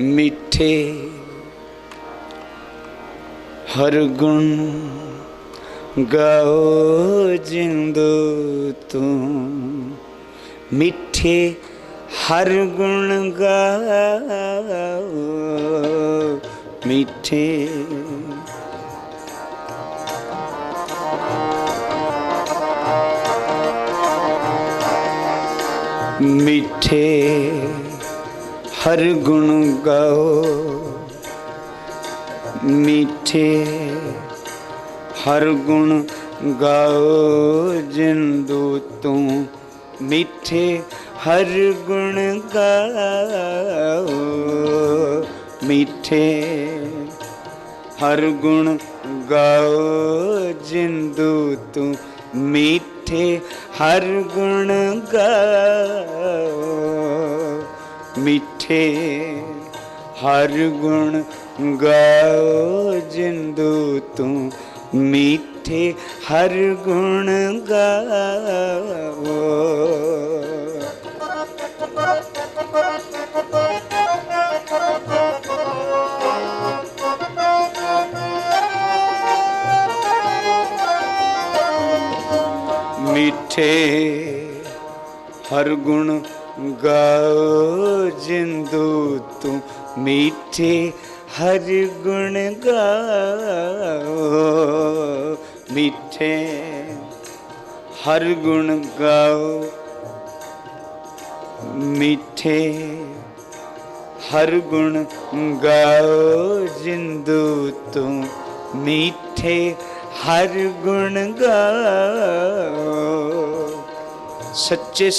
ਮਿੱਠੇ ਹਰ ਗੁਣ ਗਾਓ ਜਿੰਦੂ ਤੂੰ। ਮਿੱਠੇ ਹਰ ਗੁਣ ਗਾਓ ਮਿੱਠੇ। ਮਿੱਠੇ ਹਰ ਗੁਣ ਗਾਓ, ਮਿੱਠੇ ਹਰ ਗੁਣ ਗਾਓ, ਜਿੰਦੂ ਤੂੰ ਮਿੱਠੇ ਹਰ ਗੁਣ ਗਾਓ, ਮਿੱਠੇ ਹਰ ਗੁਣ ਗਾਓ, ਜਿੰਦੂ ਤੂੰ ਮਿੱਠੇ ਹਰ ਗੁਣ ਗਾਓ, ਮਿੱਠੇ ਹਰ ਗੁਣ ਗਾਓ ਜਿੰਦੂ ਤੂੰ। ਮਿੱਠੇ ਹਰ ਗੁਣ ਗਾਓ। ਮਿੱਠੇ ਹਰ ਗੁਣ ਗਾਓ ਜਿੰਦੂ ਤੂੰ ਮਿੱਠੇ ਹਰ ਗੁਣ ਗਾਓ ਮਿੱਠੇ ਹਰ ਗੁਣ ਗਾਓ ਮਿੱਠੇ ਹਰ ਗੁਣ ਗਾਓ ਜਿੰਦੂ ਤੂੰ ਮਿੱਠੇ ਹਰ ਗੁਣ ਗਾਓ ਸੱਚੇ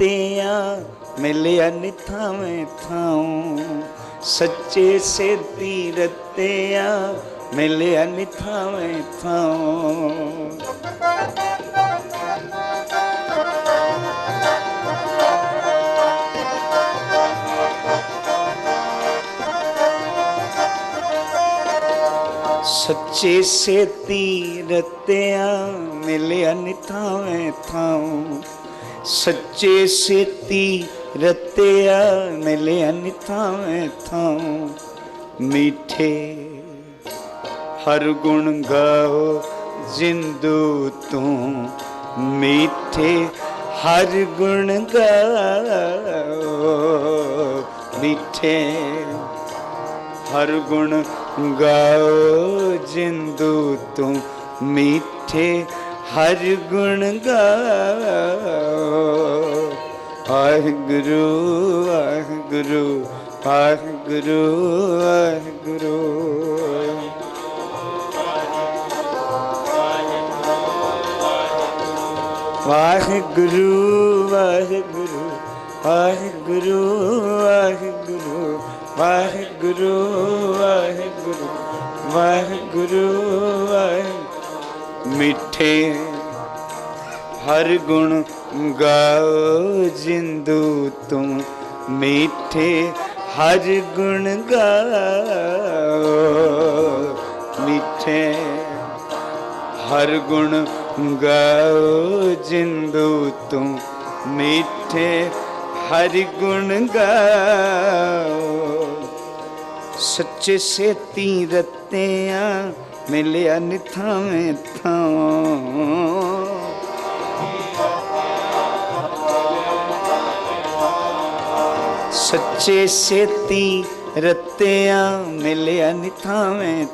तिया मिलिया निथा में थाऊं। सच्चे से तीरतिया मिलिया थावे थाओ सच्चे से ਸੇਤੀ ਰਤਿਆਂ ਮਿਲਿਆ थावे थाओ ਸੱਚੇ ਸੇਤੀ ਰਤਿਆਂ ਮਿਲਿਆ ਨਿਥਾਵੇਂ ਥਾਉ ਮੀਠੇ ਹਰ ਗੁਣ ਗਾਓ ਜਿੰਦੂ ਤੂੰ। ਮੀਠੇ ਹਰ ਗੁਣ ਗਾਓ। ਮਿੱਠੇ ਹਰ ਗੁਣ ਗਾਓ ਜਿੰਦੂ ਤੂੰ। ਮਿੱਠੇ ਹਰ ਗੁਣ ਗਾਓ। ਵਾਹਿਗੁਰੂ ਵਾਹਿਗੁਰੂ ਵਾਹਿਗੁਰੂ ਵਾਹਿਗੁਰੂ। ਵਾਹਿਗੁਰੂ ਵਾਹਿਗੁਰੂ ਵਾਹਿਗੁਰੂ ਵਾਹਿਗੁਰੂ ਵਾਹਿਗੁਰੂ ਵਾਹਿਗੁਰੂ ਵਾਹਿਗੁਰੂ ਵਾਹਿਗੁਰੂ। ਮਿੱਠੇ ਹਰ ਗੁਣ ਗਾਓ ਜਿੰਦੂ ਤੂੰ। ਮਿੱਠੇ ਹਰ ਗੁਣ ਗਾਓ। ਮਿੱਠੇ ਹਰ ਗੁਣ ਗਾਓ ਜਿੰਦੂ ਤੂੰ। ਮਿੱਠੇ ਹਰ ਗੁਣ ਗਾਓ। ਸੱਚੇ ਸੇਤੀ ਰਤਿਆਂ मिलिया निथा में सच्चे सेती रतिया मिलिया निथा में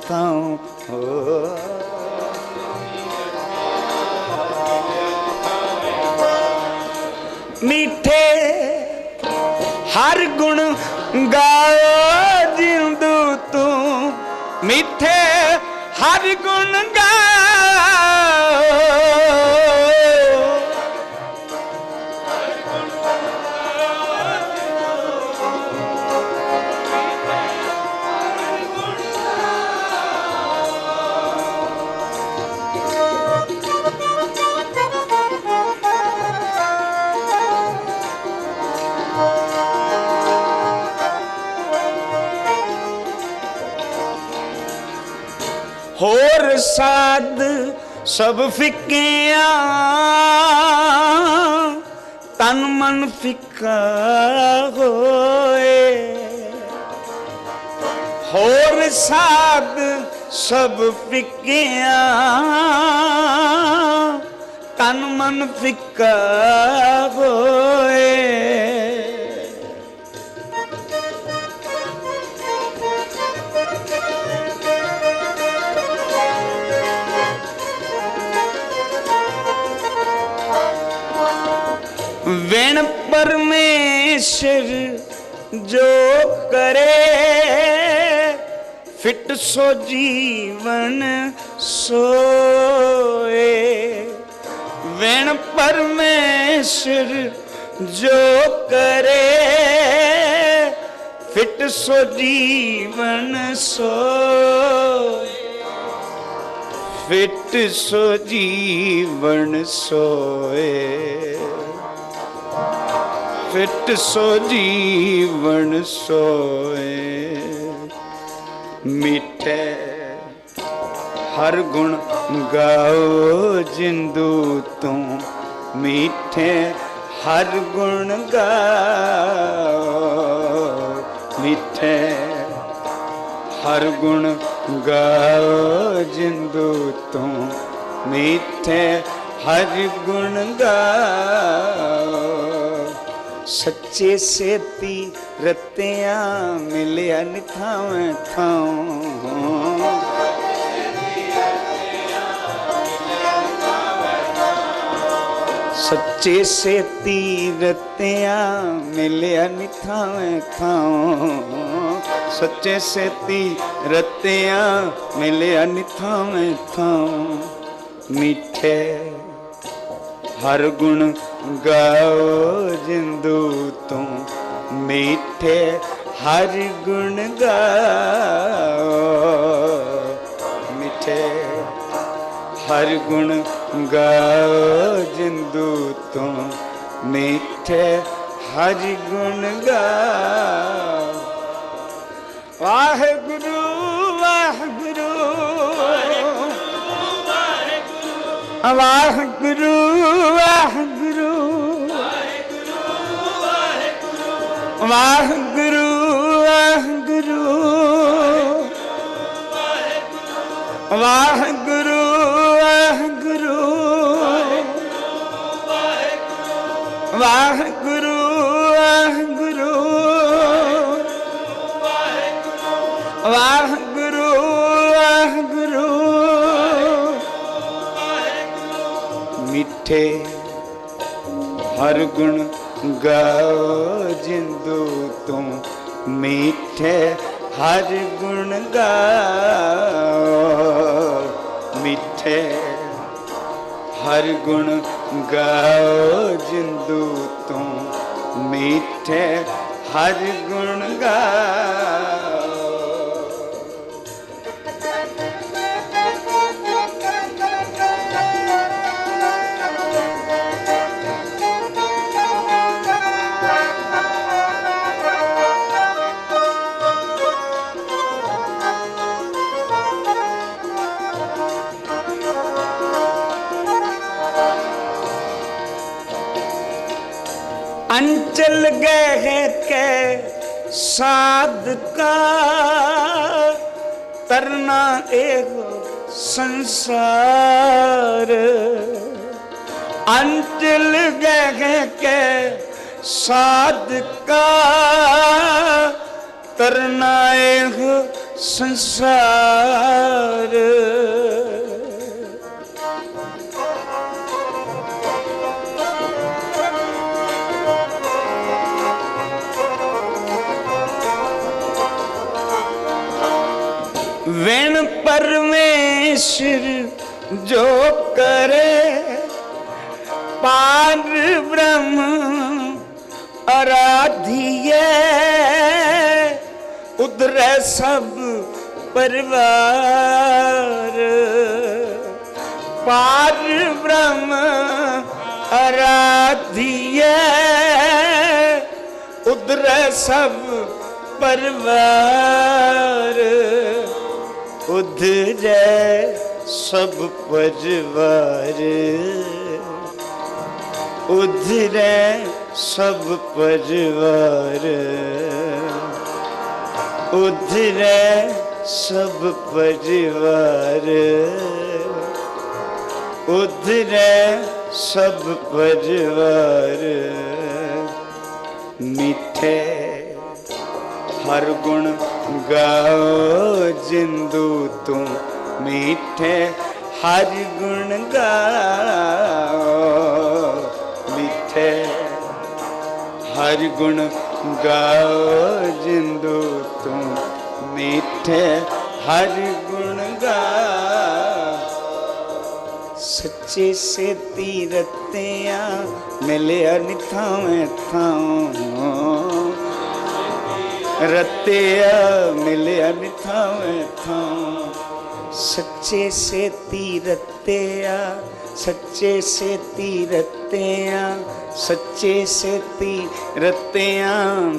मीठे हर गुण गाओ जिंदू तू। मीठे ਹਰ ਗੁਣ ਗਾਓ। ਹੋਰ ਸਾਧ ਸਭ ਫਿੱਕਿਆ ਤਨ ਮਨ ਫਿੱਕਾ ਹੋਏ। ਹੋਰ ਸਾਧ ਸਭ ਫਿੱਕਿਆਂ ਤਨ ਮਨ ਫਿੱਕਾ ਹੋਏ। ਵਿਣ ਪਰਮੇਸ਼ਰ ਜੋ ਕਰੇ, ਫਿਟ ਸੋ ਜੀਵਨ ਸੋਏ। ਵਿਣ ਪਰਮੇਸ਼ਰ ਜੋ ਕਰੇ, ਫਿਟ ਸੋ ਜੀਵਨ ਸੋਏ। ਫਿਟ ਸੋ ਜੀਵਨ ਸੋਏ। ਫਿਟ ਸੋ ਜੀਵਨ ਸੋਏ। ਮਿੱਠੇ ਹਰ ਗੁਣ ਗਾਓ ਜਿੰਦੂ ਤੂੰ। ਮਿੱਠੇ ਹਰ ਗੁਣ ਗਾਓ। ਮਿੱਠੇ ਹਰ ਗੁਣ ਗਾਓ ਜਿੰਦੂ ਤੂੰ। ਮਿੱਠੇ ਹਰ ਗੁਣ ਗਾਓ। ਸੱਚੇ ਸੇਤੀ ਰਤਿਆਂ ਮਿਲਿਆ ਨਿਥਾਵੇਂ ਥਾਂ ਸੱਚੇ ਸੇਤੀ ਰਤਿਆਂ ਮਿਲਿਆ ਨਿਥਾਵੇਂ ਥਾਂ ਸੱਚੇ ਸੇਤੀ ਰਤਿਆਂ ਮਿਲਿਆ ਨਿਥਾਵੇਂ ਥਾਂ ਮਿੱਠੇ ਹਰ ਗੁਣ ਗਾਓ ਜਿੰਦੂ ਤੂੰ ਮਿੱਠੇ ਹਰ ਗੁਣ ਗਾਓ। ਮਿੱਠੇ ਹਰ ਗੁਣ ਗਾਓ ਜਿੰਦੂ ਤੂੰ ਮਿੱਠੇ ਹਰ ਗੁਣ ਗਾਓ। ਵਾਹਿਗੁਰੂ ਵਾਹਿਗੁਰੂ। ਵਾਹਿਗੁਰੂ ਵਾਹਿਗੁਰੂ। ਵਾਹਿਗੁਰੂ ਵਾਹਿਗੁਰੂ। ਵਾਹਿਗੁਰੂ ਵਾਹਿਗੁਰੂ। ਵਾਹਿਗੁਰੂ ਵਾਹਿਗੁਰੂ। ਵਾਹਿਗੁਰੂ ਵਾਹਿਗੁਰੂ। ਮਿੱਠੇ ਹਰ ਗੁਣ ਗਾਓ ਜਿੰਦੂ ਤੂੰ ਮਿੱਠੇ ਹਰ ਗੁਣ ਗਾਓ। ਮਿੱਠੇ ਹਰ ਗੁਣ ਗਾਓ ਜਿੰਦੂ ਤੂੰ ਮਿੱਠੇ ਹਰ ਗੁਣ ਗਾਓ। अंचल गए के साध का तरना एक संसार अंचल गए के साध का तरना एक संसार ਵਿਣ ਪਰਮੇਸ਼ਰ ਜੋ ਕਰੇ, ਪਾਰ ਬ੍ਰਹਮ ਅਰਾਧੀਏ ਉਧਰੈ ਸਭ ਪਰਿਵਾਰ। ਪਾਰ ਬ੍ਰਹਮ ਅਰਾਧੀਏ ਉਧਰੈ ਸਭ ਪਰਿਵਾਰ। ਉਧਰੈ ਸਭ ਪਰਿਵਾਰ। ਉਧਰੈ ਸਭ ਪਰਿਵਾਰ। ਉਧਰੈ ਸਭ ਪਰਿਵਾਰ। ਉਧਰੈ ਸਭ ਪਰਿਵਾਰ। ਮਿੱਠੇ ਹਰ ਗੁਣ ਗਾਓ ਜਿੰਦੂ ਤੂੰ ਮਿੱਠੇ ਹਰ ਗੁਣ ਗਾਓ। ਮਿੱਠੇ ਹਰ ਗੁਣ ਗਾਓ ਜਿੰਦੂ ਤੂੰ ਮਿੱਠੇ ਹਰ ਗੁਣ ਗਾ ਸੱਚੇ ਸੇ ਤੀਰਤਿਆਂ ਮਿਲਿਆ ਨਿਥਾਵੇਂ ਥਾਂ। रते मिले थावे था सच्चे से तीरतया सच्चे से तीरतया सच्चे से तीरतया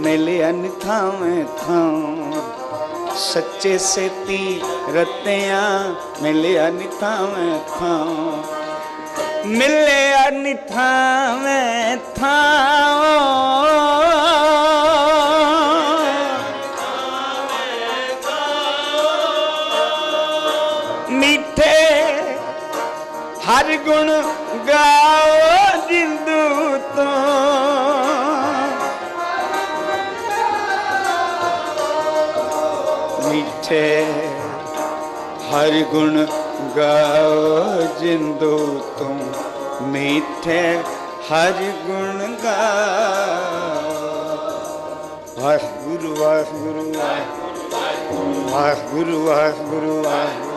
मिले थावे थाव सच्चे से तीरतया मिले थावे थाव मिले थावे था ਹਰ ਗੁਣ ਗਾਓ ਜਿੰਦੂ ਤੋਂ। ਮਿੱਠੇ ਹਰ ਗੁਣ ਗਾਓ ਜਿੰਦੂ ਤੂੰ। ਮਿੱਠੇ ਹਰ ਗੁਣ ਗਾਓ। ਵਾਹਿਗੁਰੂ ਵਾਹਿਗੁਰੂ ਵਾਹਿਗੁਰੂ ਵਾਹਿਗੁਰੂ ਵਾਹਿਗੁਰੂ ਵਾਹਿਗੁਰੂ।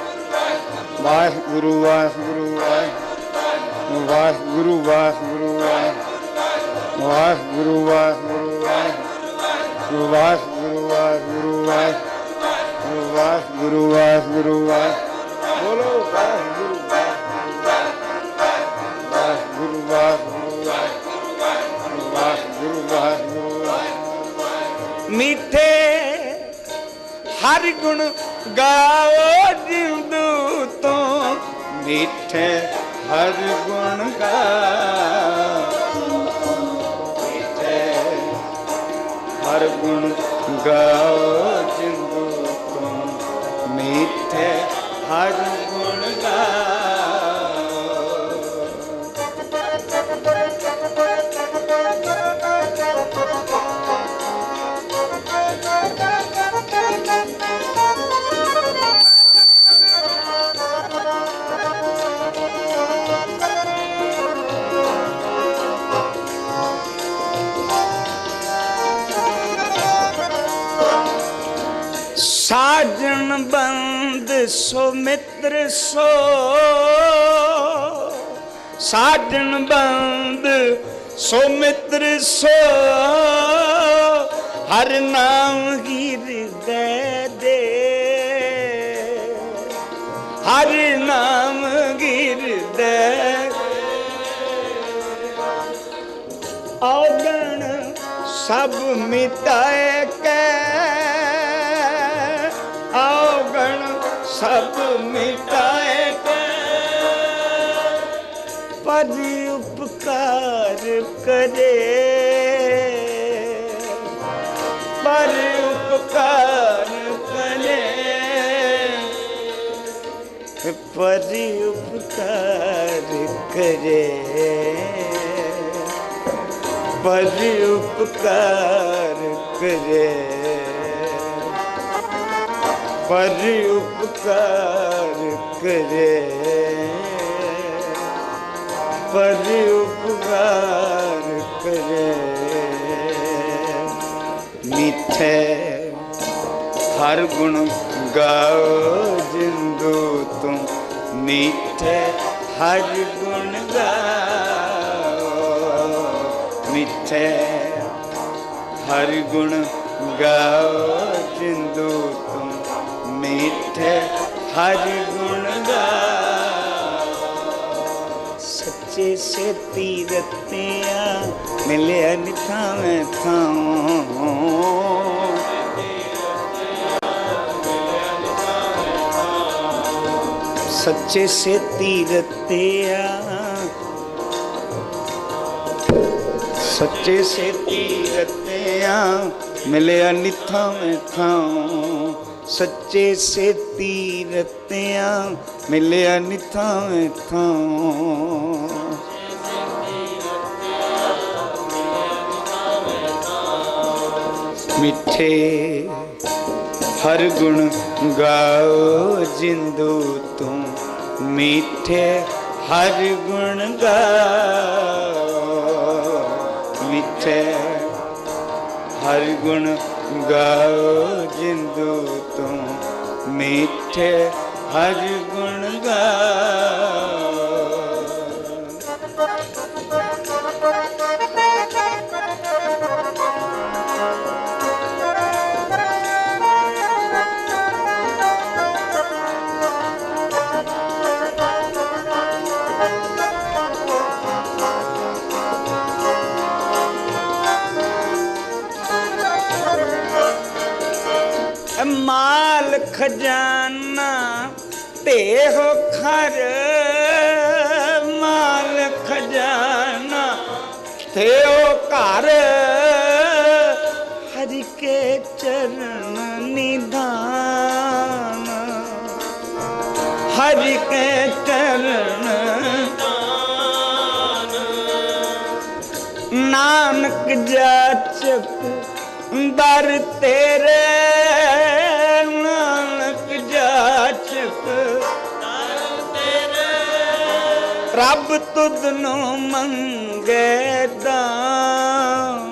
ਵਾਹਿਗੁਰੂ ਵਾਹਿਗੁਰੂ ਵਾਹਿਗੁਰੂ ਵਾਹਿਗੁਰੂ ਵਾਹਿਗੁਰੂ ਵਾਹਿਗੁਰੂ ਵਾਹਿਗੁਰੂ ਵਾਹਿਗੁਰੂ ਬੋਲੋ ਵਾਹਿਗੁਰੂ ਵਾਹਿਗੁਰੂ ਵਾਹਿਗੁਰੂ ਵਾਹਿਗੁਰੂ ਮਿੱਠੇ ਹਰ ਗੁਣ ਗਾਓ ਮਿੱਠੇ ਹਰ ਗੁਣ ਗਾ। ਮਿੱਠੇ ਹਰ ਗੁਣ ਗਾਓ ਜਿੰਦੂ ਤੋਂ। ਮਿੱਠੇ ਹਰ ਗੁਣ ਗਾ। ਸਾਜਣ ਬੰਦ ਸੋ ਮਿੱਤਰ ਸੋ। ਸਾਜਣ ਬੰਦ ਸੋ ਮਿੱਤਰ ਸੋ। ਹਰ ਨਾਮ ਹਿਰਦੈ ਦੇ। ਹਰ ਨਾਮ ਗਿਰ ਦੇ। ਔਗਣ ਸਭ ਮਿਟਾਏ ਸਭ ਮਿਟਾਏ ਪਰ ਉਪਕਾਰ ਕਰੇ। ਪਰ ਉਪਕਾਰ ਕਰੇ। ਪਰ ਉਪਕਾਰ ਕਰੇ। ਪਰ ਉਪਕਾਰ ਕਰੇ। ਪਰ ਉਪਕਾਰ ਕਰੇ ਪਰ ਉਪਕਾਰ ਕਰੇ ਮਿੱਠੇ ਹਰ ਗੁਣ ਗਾਓ ਜਿੰਦੂ ਤੂੰ ਮਿੱਠੇ ਹਰ ਗੁਣ ਗਾਓ ਮਿੱਠੇ ਹਰ ਗੁਣ ਗਾਓ ਜਿੰਦੂ विठल हर गुण सच्चे से तीरतिया मिले अनिथा में थाओ सच्चे से तीरतिया सच्चे से तीरते मिले अनिथा में था ਸੱਚੇ ਸੇਤੀ ਰਤਿਆਂ ਮਿਲਿਆ ਨਿਥਾਵੇਂ ਥਾਂ ਮਿੱਠੇ ਹਰ ਗੁਣ ਗਾਓ ਜਿੰਦੂ ਤੂੰ। ਮਿੱਠੇ ਹਰ ਗੁਣ ਗਾਓ। ਮਿੱਠੇ ਹਰ ਗੁਣ ਗਾਓ ਜਿੰਦੂ ਮਿੱਠੇ ਹਰ ਗੁਣ ਗਾ ਖਜ਼ਾਨਾ ਤੇ ਹੋ ਖਰ ਮਾਲ ਖਜ਼ਾਨਾ ਤੇ ਹੋ ਘਰ ਹਰਿ ਕੇ ਚਰਨ ਨਿਧਾਨ ਹਰਿ ਕੇ ਚਰਨ ਨਾਨਕ ਜਾਚਕ ਦਰ ਤੇਰੇ ਰੱਬ ਤੁਧ ਨੂੰ ਮੰਗੇ ਦਾਨ।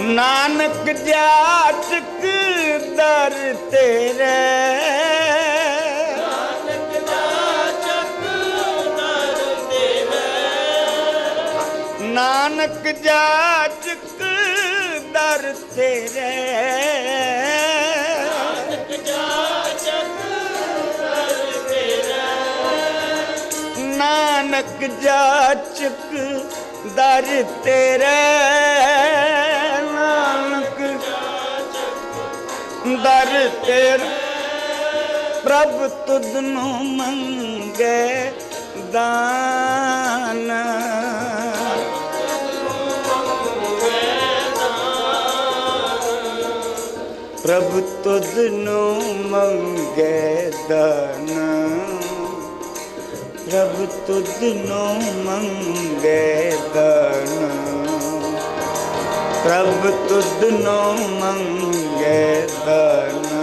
ਨਾਨਕ ਜਾਚਕ ਦਰ ਤੇਰੇ। ਨਾਨਕ ਜਾਚਕ ਦਰ ਤੇਰੇ। ਨਾਨਕ ਜਾਚਕ ਦਰ ਤੇਰੇ ਨਾਨਕ। ਦਰ ਤੇਰੇ, ਪ੍ਰਭ ਤੁਧ ਨੂੰ ਮੰਗੇ ਦਾਨ। ਪ੍ਰਭ ਤੁਧ ਨੂੰ ਮੰਗੇ ਦਾਨ। रब तुद नो मंगे दाना प्रभ तुद नो मंगे दाना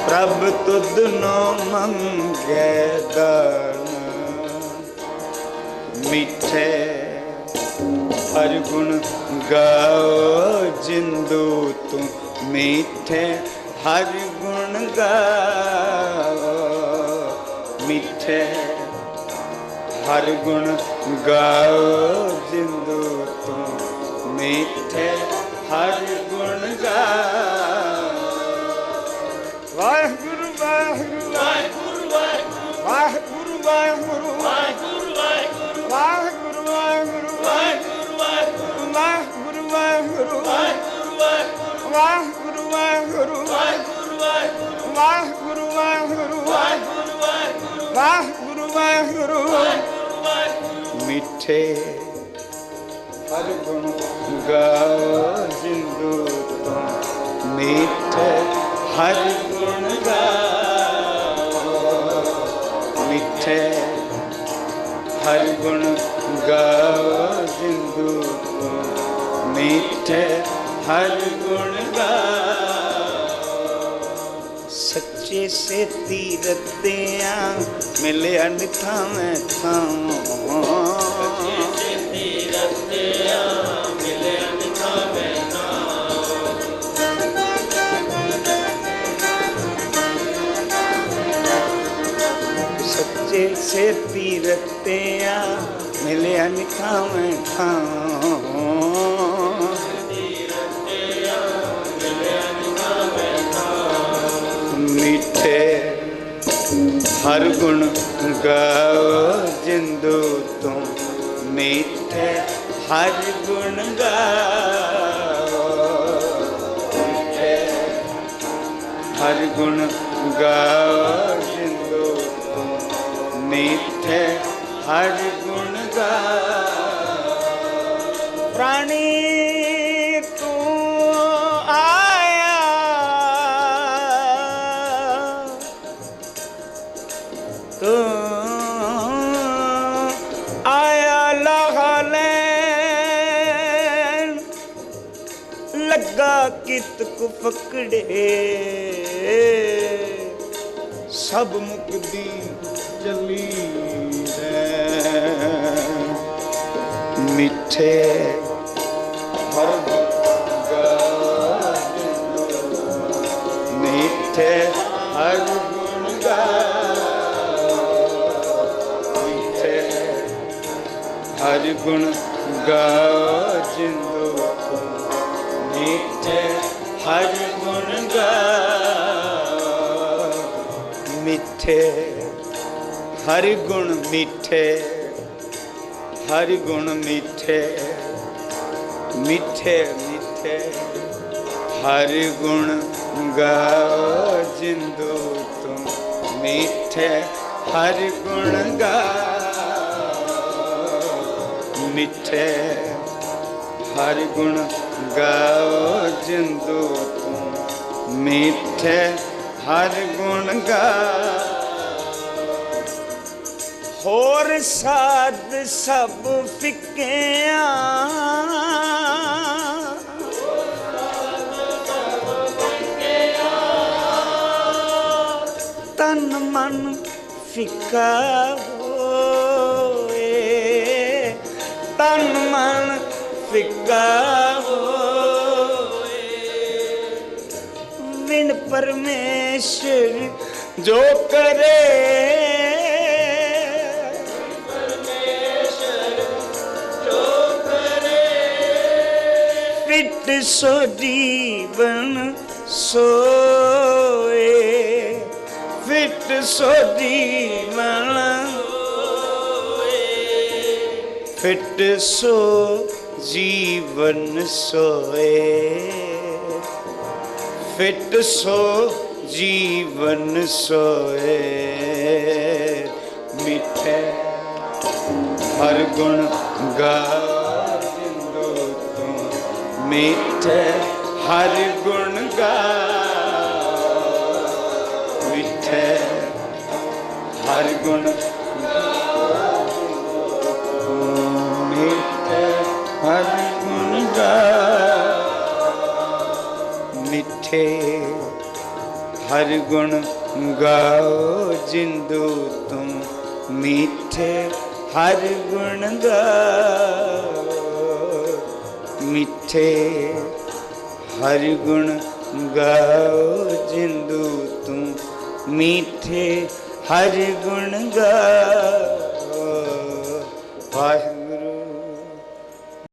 प्रभ तुद नो मंगे दाना मिठे ਹਰਗੁਣ ਗਾਓ ਜਿੰਦੂ ਤੂੰ ਮਿੱਠੇ ਹਰਗੁਣ ਗਾ ਬੈਠੇ ਹਰ ਗੁਣ ਗਾਓ ਜਿੰਦੂ ਤੂੰ ਮਿੱਠੇ ਹਰ ਗੁਣ ਗਾਓ ਵਾਹਿਗੁਰੂ ਵਾਹਿਗੁਰੂ ਵਾਹਿਗੁਰੂ ਵਾਹਿਗੁਰੂ ਵਾਹਿਗੁਰੂ ਵਾਹਿਗੁਰੂ ਵਾਹਿਗੁਰੂ ਵਾਹਿਗੁਰੂ ਵਾਹਿਗੁਰੂ ਵਾਹਿਗੁਰੂ ਵਾਹਿਗੁਰੂ ਵਾਹਿਗੁਰੂ ਵਾਹਿਗੁਰੂ ਵਾਹਿਗੁਰੂ ਵਾਹਿਗੁਰੂ ਵਾਹਿਗੁਰੂ ਵਾਹਿਗੁਰੂ ਵਾਹਿਗੁਰੂ ਵਾਹਿਗੁਰੂ ਵਾਹਿਗੁਰੂ। ਮਿੱਠੇ ਹਰ ਗੁਣ ਗਾਓ। ਜਿੰਦੂ ਤੋਂ ਮਿੱਠੇ ਹਰ ਗੁਣ ਗਾਓ। ਮਿੱਠੇ ਹਰ ਗੁਣ ਗਾਓ ਜਿੰਦੂ ਤੋਂ ਮਿੱਠੇ ਹਰ ਗੁਣ ਗਾਓ। ਸੱਚੇ ਸੇ ਤੀਰਤਿਆਂ ਮਿਲਿਆ ਨਿਥਾਵੇਂ ਥਾਂ ਸੱਚੇ ਸੇਤੀ ਤੀਰਤਿਆਂ ਮਿਲਿਆ ਨਿਥਾਵੇਂ ਥਾਂ ਹਰ ਗੁਣ ਗਾਓ ਜਿੰਦੂ ਤੋਂ ਮਿੱਠੇ, ਹਰ ਗੁਣ ਗਾਓ। ਮਿੱਠੇ, ਹਰ ਗੁਣ ਗਾਓ ਜਿੰਦੂ ਤੋਂ ਮਿੱਠੇ, ਹਰ ਗੁਣ ਗਾਓ। ਆਇਆ ਲਗਾ ਲੈਣ। ਲੱਗਾ ਕਿਤ ਕੁ ਫਕੜੇ। ਸਭ ਮੁਕਦੀ ਜਲੀ ਹੈ ਮਿੱਠੇ ਹਰ ਗਾ ਮਿੱਠੇ ਹਰ ਗੁਣ ਗਾ ਜਿੰਦੂ। ਮਿੱਠੇ ਹਰ ਗੁਣ ਗਾ। ਮਿੱਠੇ, ਹਰ ਗੁਣ ਮਿੱਠੇ, ਹਰ ਗੁਣ ਮਿੱਠੇ ਮਿੱਠੇ ਮਿੱਠੇ, ਹਰ ਗੁਣ ਗਾਓ ਜਿੰਦੋ ਤੂੰ। ਮਿੱਠੇ ਹਰ ਗੁਣ ਗਾਓ ਮਿੱਠੇ ਹਰ ਗੁਣ ਗਾਓ ਜਿੰਦੂ ਤੂੰ। ਮਿੱਠੇ ਹਰ ਗੁਣ ਗਾ ਹੋਰ ਸਾਧ ਸਭ ਫਿੱਕਿਆਂ। ਤਨ ਮਨ ਫਿੱਕਾ ਤਨ ਮਨ ਫਿੱਕਾ ਹੋਏ। ਵਿਣ ਪਰਮੇਸ਼ਰ ਜੋ ਕਰੇ। ਫਿੱਟ ਸੋ ਜੀਵਨ ਸੋਏ। ਫਿਟ ਸੋ ਜੀਵਨ ਫਿੱਟ ਸੋ ਜੀਵਨ ਸੋਏ। ਫਿੱਟ ਸੋ ਜੀਵਨ ਸੋਏ। ਮਿੱਠੇ ਹਰ ਗੁਣ ਗਾ ਜਿੰਦੂ ਤੂੰ। ਮਿੱਠੇ ਹਰ ਗੁਣ ਗਾ। ਮਿੱਠੇ ਹਰ ਗੁਣ ਮਿੱਠੇ ਹਰ ਗੁਣ ਗਾਓ ਜਿੰਦੂ ਤੂੰ ਮਿੱਠੇ, ਹਰ ਗੁਣ ਗਾਓ ਮਿੱਠੇ, ਹਰ ਗੁਣ ਗਾਓ ਜਿੰਦੂ ਤੂੰ ਮਿੱਠੇ, ਹਰ ਗੁਣ ਗਾਓ। ਵਾਹਿਗੁਰੂ